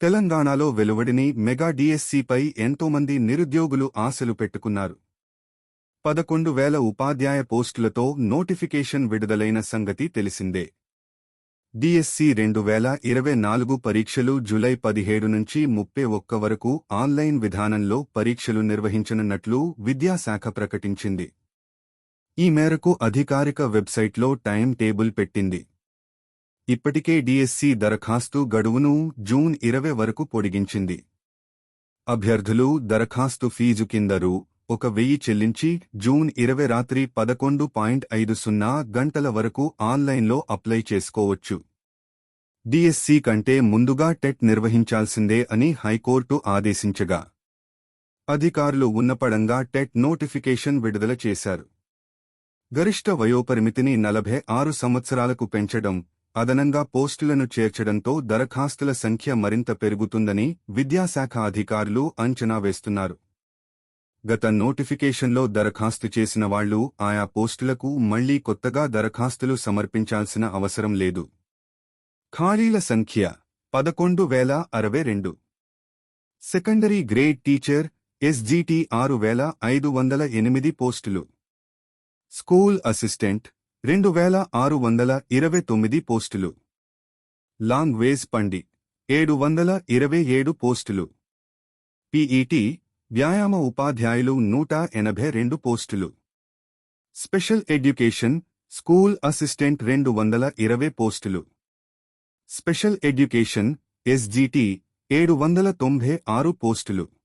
తెలంగాణలో వెలువడిని మెగా డిఎస్సిపై ఎంతోమంది నిరుద్యోగులు ఆశలు పెట్టుకున్నారు. పదకొండు వేల ఉపాధ్యాయ పోస్టులతో నోటిఫికేషన్ విడుదలైన సంగతి తెలిసిందే. డిఎస్సి రెండు వేల ఇరవై నాలుగు పరీక్షలు జులై పదిహేడు నుంచి ముప్పై ఒక్క వరకు ఆన్లైన్ విధానంలో పరీక్షలు నిర్వహించనున్నట్లు విద్యాశాఖ ప్రకటించింది. ఈ మేరకు అధికారిక వెబ్సైట్లో టైం టేబుల్ పెట్టింది. ఇప్పటికే డిఎస్సి దరఖాస్తు గడువును జూన్ ఇరవై వరకు పొడిగించింది. అభ్యర్థులు దరఖాస్తు ఫీజు కింద రూ. ఒక వెయ్యి చెల్లించి జూన్ ఇరవై రాత్రి పదకొండు పాయింట్ ఐదు సున్నా గంటల వరకు ఆన్లైన్లో అప్లై చేసుకోవచ్చు. డిఎస్సి కంటే ముందుగా టెట్ నిర్వహించాల్సిందే అని హైకోర్టు ఆదేశించగా అధికారులు ఉన్నపడంగా టెట్ నోటిఫికేషన్ విడుదల చేశారు. గరిష్ట వయోపరిమితిని నలభై ఆరు సంవత్సరాలకు పెంచడం అదనంగా పోస్టులను చేర్చడంతో దరఖాస్తుల సంఖ్య మరింత పెరుగుతుందని విద్యాశాఖ అధికారులు అంచనా వేస్తున్నారు. గత నోటిఫికేషన్లో దరఖాస్తు చేసిన వాళ్ళు ఆయా పోస్టులకు మళ్ళీ కొత్తగా దరఖాస్తులు సమర్పించాల్సిన అవసరం లేదు. ఖాళీల సంఖ్య పదకొండు వేల అరవై రెండు. సెకండరీ గ్రేడ్ టీచర్ ఎస్జీటీ ఆరు వేల ఐదు వందల ఎనిమిది పోస్టులు. స్కూల్ అసిస్టెంట్ రెండు వేల ఆరు వందల ఇరవై తొమ్మిది పోస్టులు. లాంగ్వేజ్ పండి ఏడు వందల ఇరవై ఏడు పోస్టులు. పీఈటీ వ్యాయామ ఉపాధ్యాయులు నూట ఎనభై రెండు పోస్టులు. స్పెషల్ ఎడ్యుకేషన్ స్కూల్ అసిస్టెంట్ రెండు వందల ఇరవై పోస్టులు. స్పెషల్ ఎడ్యుకేషన్ ఎస్జీటీ ఏడు వందల తొంభై ఆరు పోస్టులు.